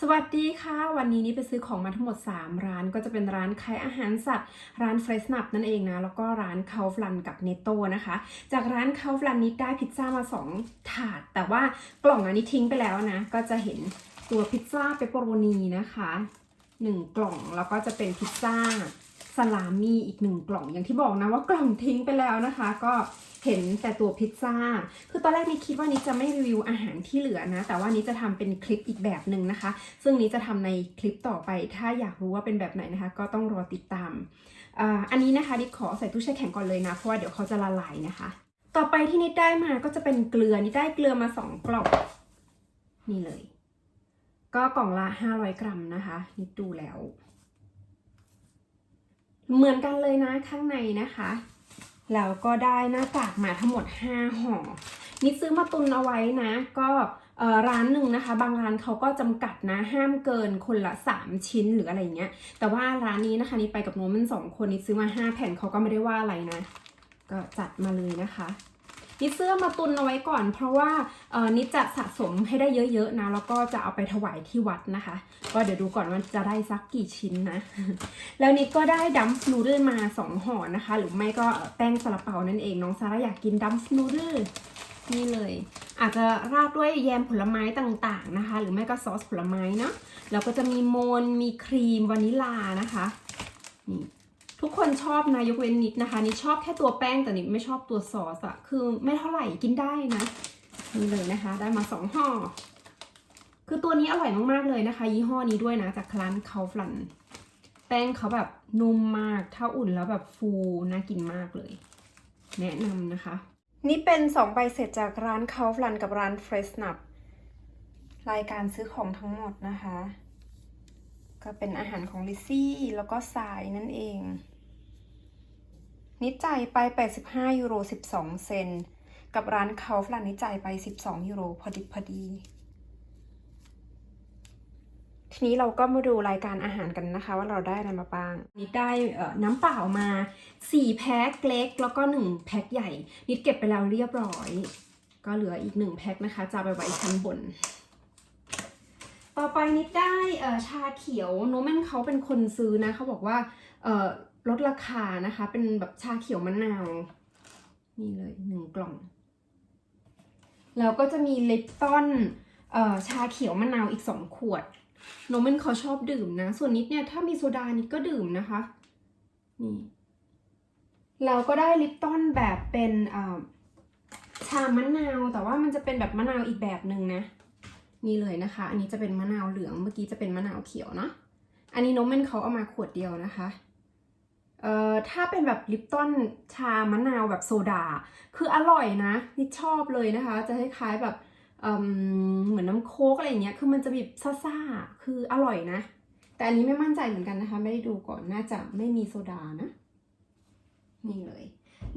สวัสดีค่ะ วันนี้นี่ไปซื้อของมาทั้งหมด 3 ร้านก็จะเป็นร้านขายอาหารสัตว์ ร้านเฟรชนับนั่นเองนะ แล้วก็ร้านเคาฟลันกับเนโตนะคะ จากร้านเคาฟลันนี้ได้พิซซ่ามา 2 ถาด แต่ว่ากล่องอันนี้ทิ้งไปแล้วนะ ก็จะเห็นตัวพิซซ่าเปปเปอโรนีนะคะ 1 กล่องแล้วก็จะเป็นพิซซ่า สลามีอีก1กล่องอย่างที่บอกนะว่ากล่องทิ้งไปแล้วนะคะ ก็เห็นแต่ตัวพิซซ่า คือตอนแรกนี่คิดว่านี้จะไม่รีวิวอาหารที่เหลือนะ แต่ว่านี้จะทำเป็นคลิปอีกแบบหนึ่งนะคะ ซึ่งนี้จะทำในคลิปต่อไป ถ้าอยากรู้ว่าเป็นแบบไหนนะคะ ก็ต้องรอติดตามอ่าอันนี้นะคะนิดขอใส่ตู้แช่แข็งก่อนเลยนะ เพราะว่าเดี๋ยวเขาจะละลายนะคะ ต่อไปที่นิดได้มาก็จะเป็นเกลือ นิดได้เกลือมาสองกล่อง นี่เลย ก็กล่องละ 500 กรัมนะคะ นิดดูแล้ว เหมือนกันเลยนะข้างในนะคะแล้วก็ได้หน้ากากมาทั้งหมด 5ห่อนิดซื้อมาตุนเอาไว้นะ ก็ร้านหนึ่งนะคะ บางร้านเขาก็จำกัดนะห้ามเกินคนละ 3 ชิ้นหรืออะไรเงี้ย แต่ว่าร้านนี้นะคะนี่ไปกับโนมันสองคนนิดซื้อมา 5 แผ่นเขาก็ไม่ได้ว่าอะไรนะ ก็จัดมาเลยนะคะ นิดเสื้อมาตุนเอาไว้ก่อน เพราะว่าเออนิดจะสะสมให้ได้เยอะๆนะแล้วก็จะเอาไปถวายที่วัดนะคะ ก็เดี๋ยวดูก่อนว่าจะได้สักกี่ชิ้นนะ แล้วนิดก็ได้ดัมฟนูเดิลมา2ห่อนะคะ หรือไม่ก็แป้งซาลาเปานั่นเองน้องซาร่าอยากกินดัมฟนูเดิลนี่เลย อาจจะราดด้วยแยมผลไม้ต่างๆนะคะ หรือไม่ก็ซอสผลไม้เนาะแล้วก็จะมีโมนมีครีมวานิลานะคะนี่ ทุกคนชอบนะยกเว้นนิดนะคะนิดชอบแค่ตัวแป้งแต่นิดไม่ชอบตัวซอสอะคือไม่เท่าไหร่กินได้นะนี่เลยนะคะ ได้มาสองห่อคือตัวนี้อร่อยมากๆเลยนะคะ ยี่ห้อนี้ด้วยนะจากร้านเคาฟลัน แป้งเขาแบบนุ่มมากถ้าอุ่นแล้วแบบฟูน่ากินมากเลย แนะนำนะคะ นี่เป็น2ใบเสร็จจากร้านเคาฟลันกับร้านเฟรชนับรายการซื้อของทั้งหมดนะคะ ก็เป็นอาหารของลิซี่แล้วก็สายนั่นเอง นิจ่ายไป 85 ยูโร 12 เซน กับร้านเคาฟลันนิจ่ายไป 12 ยูโรพอดีพอดี ทีนี้เราก็มาดูรายการอาหารกันนะคะ ว่าเราได้อะไรมาบ้าง นิดได้เอ่อน้ำเปล่ามา 4 แพ็คเล็ก แล้วก็ 1 แพ็คใหญ่ นิดเก็บไปแล้วเรียบร้อย ก็เหลืออีก 1 แพ็คนะคะ จะไปไว้ชั้นบน ต่อไปนิดได้เอ่อชาเขียวโนแมนเขาเป็นคนซื้อนะเขาบอกว่าเอ่อลดราคานะคะ เป็นแบบชาเขียวมะนาวนี่เลยหนึ่งกล่อง แล้วก็จะมีลิปตันเอ่อชาเขียวมะนาวอีกสองขวดโนเมนเขาชอบดื่มนะ ส่วนนิดเนี่ยถ้ามีโซดานิดก็ดื่มนะคะนี่เราก็ได้ลิปตันแบบเป็นชามะนาว แต่ว่ามันจะเป็นแบบมะนาวอีกแบบหนึ่งนะ นี่เลยนะคะ อันนี้จะเป็นมะนาวเหลือง เมื่อกี้จะเป็นมะนาวเขียวเนาะอันนี้โนเมนเขาเอามาขวดเดียวนะคะ เอ่อ ถ้าเป็นแบบลิปตันชามะนาวแบบโซดา คืออร่อยนะนิดชอบเลยนะคะ จะคล้ายๆแบบเอิ่มเหมือนน้ำโค้กอะไรอย่างเงี้ย คือมันจะแบบซ่าๆ คืออร่อยนะ แต่อันนี้ไม่มั่นใจเหมือนกันนะคะ ไม่ได้ดูก่อน น่าจะไม่มีโซดานะ นี่เลย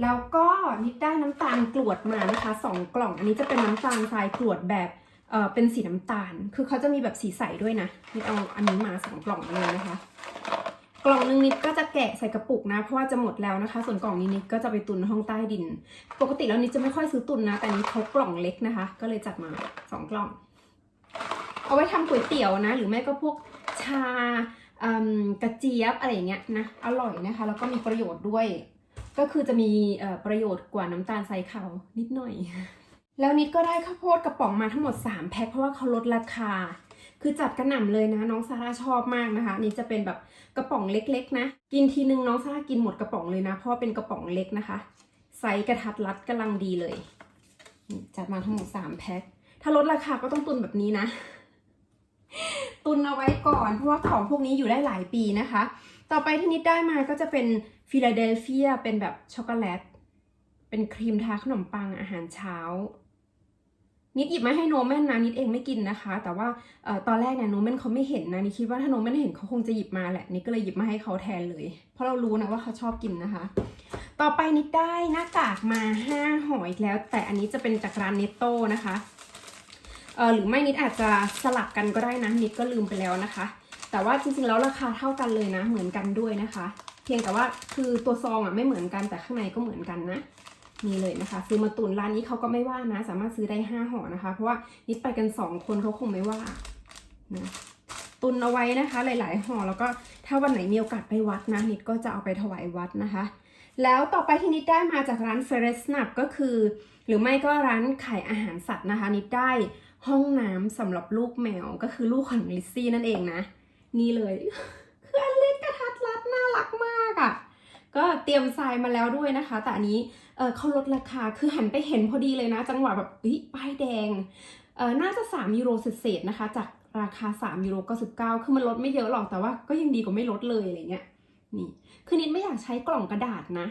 แล้วก็นิดได้น้ำตาลกรวดมานะคะสองกล่อง อันนี้จะเป็นน้ำตาลทรายกรวดแบบ เอ่อเป็นสีน้ำตาล คือเขาจะมีแบบสีใสด้วยนะนิดเอาอันนี้มาสองกล่องเลยนะคะ กล่องหนึงนิดก็จะแกะใส่กระปุกนะ เพราะว่าจะหมดแล้วนะคะ ส่วนกล่องนี้นิดก็จะไปตุนห้องใต้ดิน ปกติแล้วนิดจะไม่ค่อยซื้อตุนนะ แต่นี้เขากล่องเล็กนะคะ ก็เลยจัดมาสองกล่อง เอาไว้ทำก๋วยเตี๋ยวนะ หรือไม่ก็พวกชากระเจี๊ยบอะไรอย่างเงี้ยนะ อร่อยนะคะ แล้วก็มีประโยชน์ด้วย ก็คือจะมีประโยชน์กว่าน้ำตาลทรายขาวนิดหน่อย แล้วนิดก็ได้ข้าวโพดกระป๋องมาทั้งหมด 3 แพ็คเพราะว่าเขาลดราคา คือจัดกระหน่ำเลยนะ น้องซาร่าชอบมากนะคะ นี่จะเป็นแบบกระป๋องเล็กๆ นะ กินทีนึงน้องซาร่ากินหมดกระป๋องเลยนะ เพราะเป็นกระป๋องเล็กนะคะไซส์กระทัดรัดกำลังดีเลยจัดมาทั้งหมด 3 แพ็คถ้าลดราคาก็ต้องตุนแบบนี้นะ ตุนเอาไว้ก่อน เพราะว่าของพวกนี้อยู่ได้หลายปีนะคะ ต่อไปที่นิดได้มาก็จะเป็นฟิลาเดลเฟียเป็นแบบช็อกโกแลตเป็นครีมทาขนมปังอาหารเช้า นิดหยิบมาให้โนแมนนะนิดเองไม่กินนะคะ แต่ว่าออตอนแรกเนี่ยโนแมนเขาไม่เห็นนะนิดคิดว่าถ้าโนแมนเห็นเขาคงจะหยิบมาแหละนิดก็เลยหยิบมาให้เขาแทนเลย เพราะเรารู้นะว่าเขาชอบกินนะคะ ต่อไปนิดได้หน้ากากมาห้าห่ออีกแล้ว แต่อันนี้จะเป็นจากร้านเนตโต้นะคะเออหรือไม่นิดอาจจะสลับกันก็ได้นะนิดก็ลืมไปแล้วนะคะ แต่ว่าจริงๆแล้วราคาเท่ากันเลยนะ เหมือนกันด้วยนะคะ เพียงแต่ว่าคือตัวซองอะไม่เหมือนกันแต่ข้างในก็เหมือนกันนะ นี่เลยนะคะ ซื้อมาตุนร้านนี้เขาก็ไม่ว่านะ สามารถซื้อได้ห้าห่อนะคะ เพราะว่านิดไปกันสองคนเขาคงไม่ว่านะตุนเอาไว้นะคะ หลาย ๆห่อแล้วก็ถ้าวันไหนมีโอกาสไปวัดนะนิดก็จะเอาไปถวายวัดนะคะ แล้วต่อไปที่นิดได้มาจากร้านเฟรสนับก็คือ หรือไม่ก็ร้านขายอาหารสัตว์นะคะ นิดได้ห้องน้ำสำหรับลูกแมวก็คือลูกของลิซซี่นั่นเองนะ นี่เลย คืออันเล็กกระทัดรัดน่ารักมากอะ่ะ ก็เตรียมทรายมาแล้วด้วยนะคะ แต่อันนี้เเขาลดราคาคือหันไปเห็นพอดีเลยนะ จังหวะแบบเฮ้ยป้ายแดงเออน่าจะ 3 ยูโรเศษนะคะ จากราคา 3 ยูโร99คือมันลดไม่เยอะหรอกแต่ว่าก็ยังดีกว่าไม่ลดเลยอะไรเงี้ยนี่คือนิดไม่อยากใช้กล่องกระดาษนะ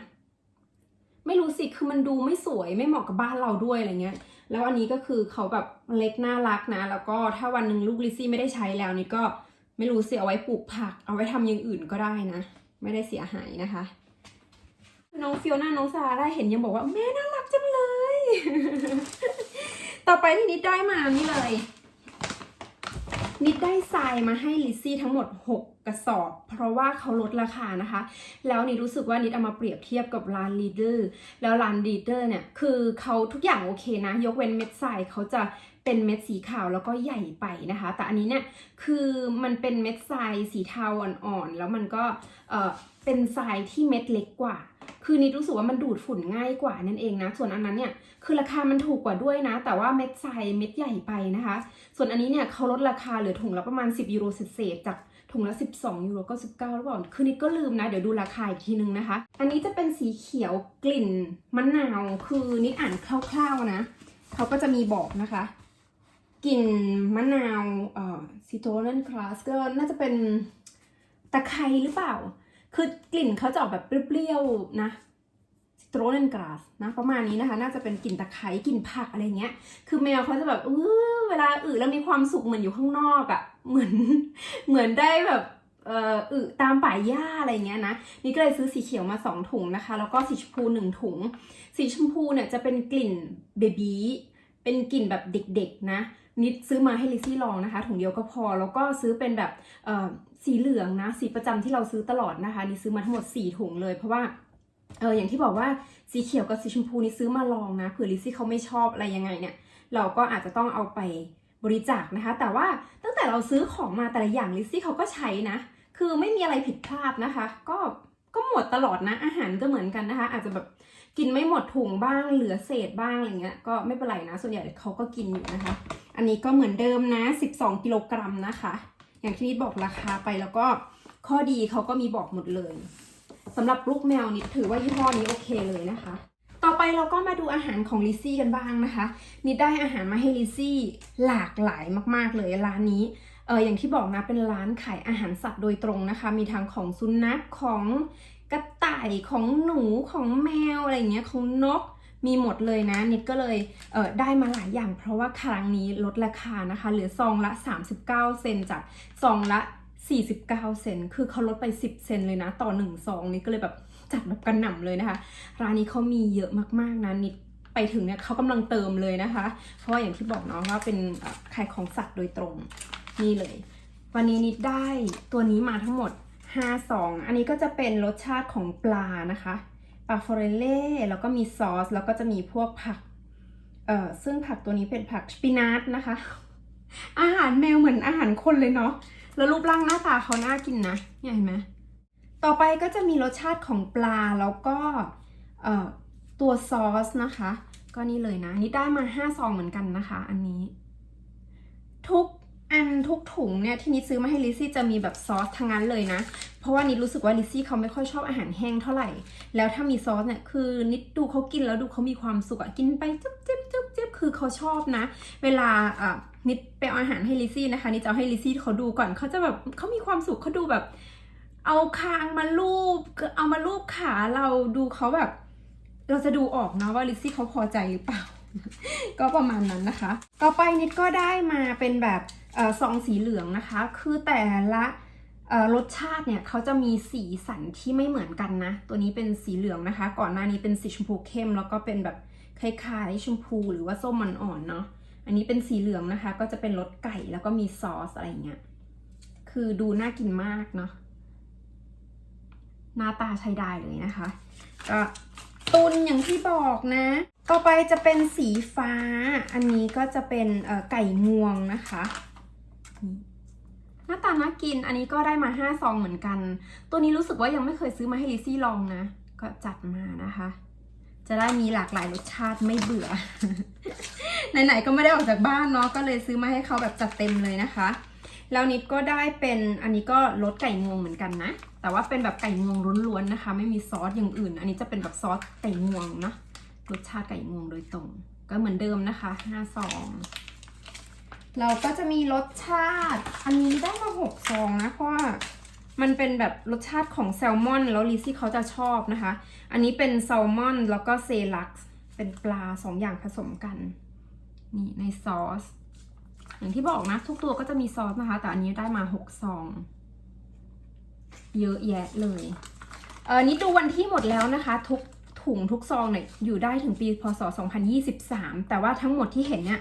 ไม่รู้สิคือมันดูไม่สวยไม่เหมาะกับบ้านเราด้วยอะไรเงี้ย แล้วอันนี้ก็คือเขาแบบเล็กน่ารักนะ แล้วก็ถ้าวันหนึ่งลูกลิซซี่ไม่ได้ใช้แล้วนี่ก็ไม่รู้สิเอาไว้ปลูกผัก เอาไว้ทำอย่างอื่นก็ได้นะ ไม่ได้เสียหายนะคะ น้องฟิโอน่าน้องซาร่าเห็นยังบอกว่าแม่น่ารักจังเลย ต่อไปที่นิดได้มานี่เลย นิดได้ทรายมาให้ลิซซี่ทั้งหมด 6 กระสอบ เพราะว่าเขาลดราคานะคะ แล้วนิดรู้สึกว่านิดเอามาเปรียบเทียบกับร้านลีดเดอร์ แล้วร้านลีดเดอร์เนี่ย คือเขาทุกอย่างโอเคนะ ยกเว้นเม็ดทรายเขาจะเป็นเม็ดสีขาวแล้วก็ใหญ่ไปนะคะ แต่อันนี้เนี่ยคือมันเป็นเม็ดทรายสีเทาอ่อนๆ แล้วมันก็เออเป็นทรายที่เม็ดเล็กกว่า คือนิดรู้สึกว่ามันดูดฝุ่นง่ายกว่านั่นเองนะ ส่วนอันนั้นเนี่ยคือราคามันถูกกว่าด้วยนะ แต่ว่าเม็ดทรายเม็ดใหญ่ไปนะคะ ส่วนอันนี้เนี่ยเขาลดราคาเหลือถุงละประมาณ 10 ยูโรเศษจากถุงละ 12ยูโรก็19หรือเปล่าคือนิดก็ลืมนะ เดี๋ยวดูราคาอีกทีนึงนะคะ อันนี้จะเป็นสีเขียวกลิ่นมะนาว คือนิดอ่านคร่าวๆนะ เขาก็จะมีบอกนะคะ กลิ่นมะนาวเอ่อซิโตรนคลาสก็น่าจะเป็นตะไคร้หรือเปล่า คือกลิ่นเขาจะออกแบบเปรี้ยวๆนะซิโตรนกราสนะประมาณนี้นะคะ น่าจะเป็นกลิ่นตะไคร้กลิ่นผักอะไรเงี้ย คือแมวเขาจะแบบเออเวลาอึแล้วมีความสุขเหมือนอยู่ข้างนอกอะ่ะเหมือนเหมือนได้แบบเอ่ออึตามป่าหญ้าอะไรเงี้ยนะนี่ก็เลยซื้อสีเขียวมาสองถุงนะคะ แล้วก็สีชมพูหนึ่งถุง สีชมพูเนี่ยจะเป็นกลิ่นเบบีเป็นกลิ่นแบบเด็กๆนะ นิดซื้อมาให้ลิซซี่ลองนะคะถุงเดียวก็พอ แล้วก็ซื้อเป็นแบบสีเหลืองนะ สีประจำที่เราซื้อตลอดนะคะนี่ซื้อมาทั้งหมด 4 ถุงเลยเพราะว่าเอออย่างที่บอกว่าสีเขียวกับสีชมพูนี่ซื้อมาลองนะเผื่อลิซซี่เขาไม่ชอบอะไรยังไงเนี่ย เราก็อาจจะต้องเอาไปบริจาคนะคะ แต่ว่าตั้งแต่เราซื้อของมาแต่ละอย่างลิซซี่เขาก็ใช้นะ คือไม่มีอะไรผิดพลาดนะคะ ก็ก็หมดตลอดนะ อาหารก็เหมือนกันนะคะ อาจจะแบบกินไม่หมดถุงบ้างเหลือเศษบ้างอะไรเงี้ยก็ไม่เป็นไรนะ ส่วนใหญ่เขาก็กินอยู่นะคะ อันนี้ก็เหมือนเดิมนะ 12 กิโลกรัมนะคะ อย่างที่นิดบอกราคาไปแล้วก็ข้อดีเขาก็มีบอกหมดเลยสำหรับลูกแมวนิดถือว่ายี่ห้อนี้โอเคเลยนะคะ ต่อไปเราก็มาดูอาหารของลิซี่กันบ้างนะคะนิดได้อาหารมาให้ลิซซี่หลากหลายมาก ๆเลยร้านนี้เอออย่างที่บอกนะเป็นร้านขายอาหารสัตว์โดยตรงนะคะ มีทั้งของสุนัขของกระต่ายของหนูของแมวอะไรเงี้ยของนก มีหมดเลยนะนิดก็เลยเออได้มาหลายอย่าง เพราะว่าครั้งนี้ลดราคานะคะเหลือซองละ 39 เซนจากซองละ 49 เซนคือเขาลดไป 10 เซนเลยนะต่อ1ซองนี่ก็เลยแบบจัดแบบกระหน่ำเลยนะคะ ร้านนี้เขามีเยอะมากๆนะนิดไปถึงเนี่ยเขากำลังเติมเลยนะคะ เพราะว่าอย่างที่บอกเนาะว่าเป็นขายของสัตว์โดยตรงนี่เลย วันนี้นิดได้ตัวนี้มาทั้งหมด5ซองอันนี้ก็จะเป็นรสชาติของปลานะคะ ปลาฟอเรเล่แล้วก็มีซอส แล้วก็จะมีพวกผัก เอ่อ ซึ่งผักตัวนี้เป็นผักสปินัทนะคะ อาหารแมวเหมือนอาหารคนเลยเนาะ แล้วรูปร่างหน้าตาเขาน่ากินนะเนี่ยเห็นไหมต่อไปก็จะมีรสชาติของปลาแล้วก็ เอ่อ ตัวซอสนะคะ ก็นี่เลยนะ นี่ได้มา5ซองเหมือนกันนะคะ อันนี้ ทุก อันทุกถุงเนี่ยที่นิดซื้อมาให้ลิซซี่จะมีแบบซอสทั้งนั้นเลยนะ เพราะว่านิดรู้สึกว่าลิซซี่เขาไม่ค่อยชอบอาหารแห้งเท่าไหร่ แล้วถ้ามีซอสเนี่ยคือนิดดูเขากินแล้วดูเขามีความสุขอะกินไปจุ๊บจิ๊บจุ๊บจิ๊บคือเขาชอบนะ เวลาอะนิดไปเอาอาหารให้ลิซซี่นะคะนิดจะให้ลิซซี่เขาดูก่อนเขาจะแบบเขามีความสุขเขาดูแบบ เอาคางมาลูบเอามาลูบขาเราดูเขาแบบ เราจะดูออกนะว่าลิซซี่เขาพอใจหรือเปล่า ก็ประมาณนั้นนะคะ ต่อไปนิดก็ได้มาเป็นแบบซองสีเหลืองนะคะ คือแต่ละรสชาติเนี่ยเขาจะมีสีสันที่ไม่เหมือนกันนะ ตัวนี้เป็นสีเหลืองนะคะ ก่อนหน้านี้เป็นสีชมพูเข้ม แล้วก็เป็นแบบคล้ายๆชมพูหรือว่าส้มมันอ่อนเนาะ อันนี้เป็นสีเหลืองนะคะ ก็จะเป็นรสไก่แล้วก็มีซอสอะไรเงี้ย คือดูน่ากินมากเนาะ หน้าตาใช้ได้เลยนะคะ ก็ตุนอย่างที่บอกนะ ต่อไปจะเป็นสีฟ้า อันนี้ก็จะเป็นเอ่อไก่งวงนะคะนี่หน้าตาน่ากิน อันนี้ก็ได้มาห้าซองเหมือนกัน ตัวนี้รู้สึกว่ายังไม่เคยซื้อมาให้ลิซซี่ลองนะ ก็จัดมานะคะ จะได้มีหลากหลายรสชาติไม่เบื่อ ไหนๆก็ไม่ได้ออกจากบ้านเนาะ ก็เลยซื้อมาให้เขาแบบจัดเต็มเลยนะคะ แล้วนิดก็ได้เป็น อันนี้ก็รสไก่งวงเหมือนกันนะ แต่ว่าเป็นแบบไก่งวงล้วนๆนะคะ ไม่มีซอสอย่างอื่น อันนี้จะเป็นแบบซอสไก่งวงเนาะ รสชาติไก่งวงโดยตรง ก็เหมือนเดิมนะคะห้าซองเราก็จะมีรสชาติ อันนี้ได้มาหกซองนะ เพราะว่ามันเป็นแบบรสชาติของแซลมอน แล้วลิซี่เขาจะชอบนะคะ อันนี้เป็นแซลมอนแล้วก็เซลักซ์เป็นปลาสองอย่างผสมกัน นี่ในซอส อย่างที่บอกนะ ทุกตัวก็จะมีซอสนะคะ แต่อันนี้ได้มาหกซอง เยอะแยะเลย เออนี่ดูวันที่หมดแล้วนะคะ ทุก ถุงทุกซองเนี่ยอยู่ได้ถึงปีพศ 2023 แต่ว่าทั้งหมดที่เห็นเนี่ย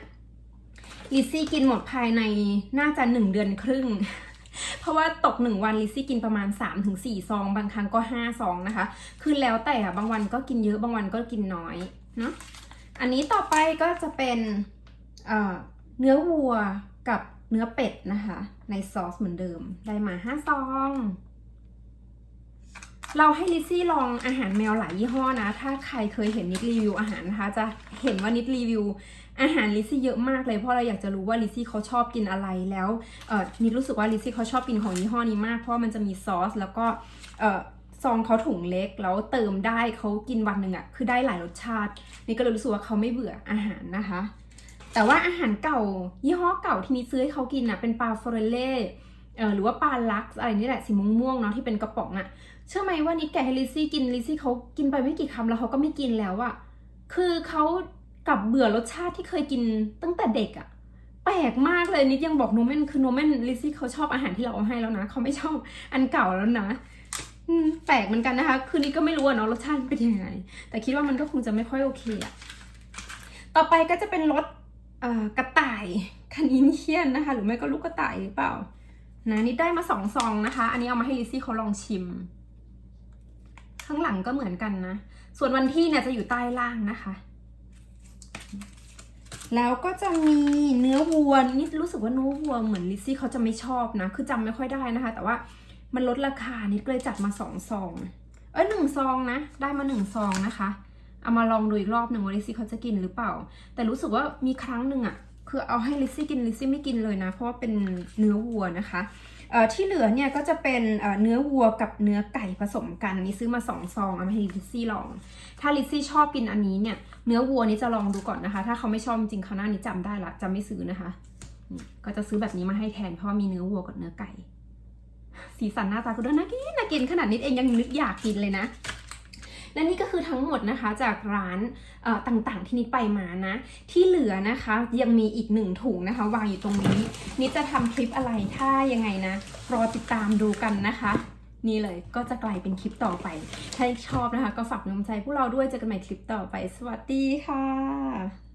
ลิซซี่กินหมดภายในน่าจะหนึ่งเดือนครึ่ง เพราะว่าตกหนึ่งวันลิซซี่กินประมาณ 3-4 ซอง บางครั้งก็ 5 ซองนะคะ คือแล้วแต่อะบางวันก็กินเยอะบางวันก็กินน้อยเนาะอันนี้ต่อไปก็จะเป็นเเนื้อวัวกับเนื้อเป็ดนะคะ ในซอสเหมือนเดิมได้มา 5 ซอง เราให้ลิซซี่ลองอาหารแมวหลายยี่ห้อนะ ถ้าใครเคยเห็นนิดรีวิวอาหารนะคะ จะเห็นว่านิดรีวิว อาหารลิซซี่เยอะมากเลยเพราะเราอยากจะรู้ว่าลิซซี่เขาชอบกินอะไรแล้วนิดรู้สึกว่าลิซซี่เขาชอบกินของยี่ห้อนี้มากเพราะมันจะมีซอสแล้วก็ซองเขาถุงเล็กแล้วเติมได้เขากินวันหนึ่งอะคือได้หลายรสชาติ นี่ก็เลยรู้สึกว่าเขาไม่เบื่ออาหารนะคะ แต่ว่าอาหารเก่ายี่ห้อเก่าที่นิดซื้อให้เขากินอะเป็นปลาฟอเรเล่เออ หรือว่าปลาลักอะไรนี่แหละสีม่วงๆเนาะที่เป็นกระป๋องอะเชื่อไหมว่านิดแกะให้ลิซซี่กินลิซซี่เขากินไปไม่กี่คำแล้วเขาก็ไม่กินแล้วอะคือเขากลับเบื่อรสชาติที่เคยกินตั้งแต่เด็กอะแปลกมากเลยนิดยังบอกโนเมนคือโนเมนลิซซี่เขาชอบอาหารที่เราเอาให้แล้วนะเขาไม่ชอบอันเก่าแล้วนะแปลกเหมือนกันนะคะ คือนิดก็ไม่รู้อะเนาะรสชาติเป็นยังไง แต่คิดว่ามันก็คงจะไม่ค่อยโอเคอะต่อไปก็จะเป็นรสกระต่ายคานินเชียนนะคะ หรือไม่ก็ลูกกระต่ายหรือเปล่า นะนิดได้มาสองซองนะคะ อันนี้เอามาให้ลิซี่เขาลองชิม ข้างหลังก็เหมือนกันนะ ส่วนวันที่เนี่ยจะอยู่ใต้ล่างนะคะ แล้วก็จะมีเนื้อวัวนี่รู้สึกว่าเนื้อวัวเหมือนลิซี่เขาจะไม่ชอบนะ คือจำไม่ค่อยได้นะคะ แต่ว่ามันลดราคานิดเลยจัดมาสองซอง เอ้ยหนึ่งซองนะ ได้มาหนึ่งซองนะคะ เอามาลองดูอีกรอบหนึ่งว่าลิซซี่เขาจะกินหรือเปล่า แต่รู้สึกว่ามีครั้งหนึ่งอะ คือเอาให้ลิซซี่กินลิซซี่ไม่กินเลยนะ เพราะว่าเป็นเนื้อวัวนะคะเอ่อที่เหลือเนี่ยก็จะเป็นเนื้อวัวกับเนื้อไก่ผสมกันนี่ซื้อมาสองซองเอามาให้ลิซซี่ลอง ถ้าลิซซี่ชอบกินอันนี้เนี่ยเนื้อวัวนี้จะลองดูก่อนนะคะ ถ้าเขาไม่ชอบจริงเขาหน้านี้จำได้ละจะไม่ซื้อนะคะ ก็จะซื้อแบบนี้มาให้แทนเพราะมีเนื้อวัวกับเนื้อไก่ สีสันหน้าตาก็ดูน่ากินน่ากินขนาดนี้เองยังนึกอยากกินเลยนะ และนี่ก็คือทั้งหมดนะคะจากร้านต่างๆที่นิดไปมานะ ที่เหลือนะคะยังมีอีกหนึ่งถุงนะคะ วางอยู่ตรงนี้นิดจะทำคลิปอะไรถ้ายังไงนะ รอติดตามดูกันนะคะนี่เลยก็จะกลายเป็นคลิปต่อไป ถ้าชอบนะคะ ก็ฝากกำลังใจพวกเราด้วยเจอกันใหม่คลิปต่อไป สวัสดีค่ะ